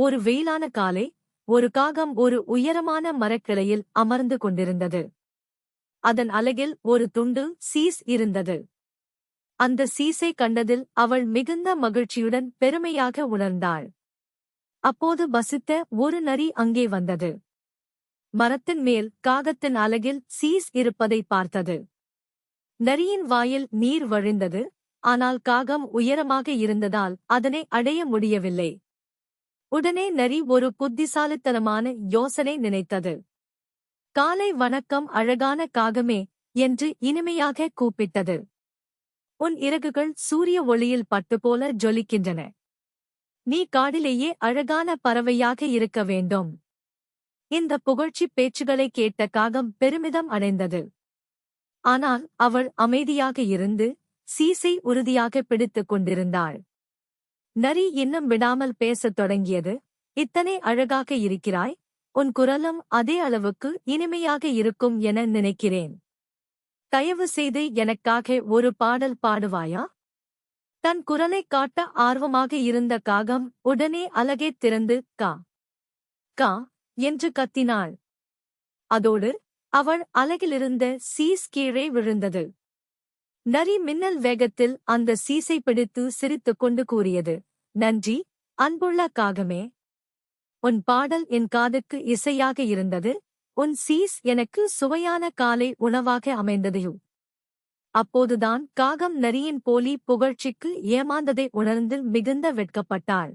ஒரு வெயிலான காலை ஒரு காகம் ஒரு உயரமான மரக்கிளையில் அமர்ந்து கொண்டிருந்தது. அதன் அலகில் ஒரு துண்டு சீஸ் இருந்தது. அந்த சீஸை கண்டதில் அவள் மிகுந்த மகிழ்ச்சியுடன் பெருமையாக உணர்ந்தாள். அப்போது வசித்த ஒரு நரி அங்கே வந்தது. மரத்தின் மேல் காகத்தின் அலகில் சீஸ் இருப்பதை பார்த்தது. நரியின் வாயில் நீர் வழிந்தது ஆனால் காகம் உயரமாக இருந்ததால் அதனை அடைய முடியவில்லை. உடனே நரி ஒரு புத்திசாலித்தனமான யோசனை நினைத்தது. காலை வணக்கம் அழகான காகமே என்று இனிமையாக கூப்பிட்டது. உன் இறகுகள் சூரிய ஒளியில் பட்டு போல ஜொலிக்கின்றன. நீ காடிலேயே அழகான பறவையாக இருக்க வேண்டும். இந்த புகழ்ச்சி பேச்சுகளை கேட்ட காகம் பெருமிதம் அடைந்தது. ஆனால் அவள் அமைதியாக இருந்து சீசை உறுதியாக பிடித்துக் கொண்டிருந்தாள். நரி இன்னும் விடாமல் பேசத் தொடங்கியது. இத்தனை அழகாக இருக்கிறாய். உன் குரலும் அதே அளவுக்கு இனிமையாக இருக்கும் என நினைக்கிறேன். தயவு செய்து எனக்காக ஒரு பாடல் பாடுவாயா? தன் குரலைக் காட்ட ஆர்வமாக இருந்த காகம் உடனே அலகே திறந்து கா கா என்று கத்தினாள். அதோடு அவள் அலகிலிருந்த சீஸ் கீழே விழுந்தது. நரி மின்னல் வேகத்தில் அந்த சீசை பிடித்து சிரித்துக் கொண்டு கூறியது நன்றி அன்புள்ள காகமே. உன் பாடல் என் காதுக்கு இசையாக இருந்தது உன் சீஸ் எனக்கு சுவையான காலை உணவாக அமைந்ததையும் அப்போதுதான் காகம் நரியின் போலி புகழ்ச்சிக்கு ஏமாந்ததை உணர்ந்து மிகுந்த வெட்கப்பட்டாள்.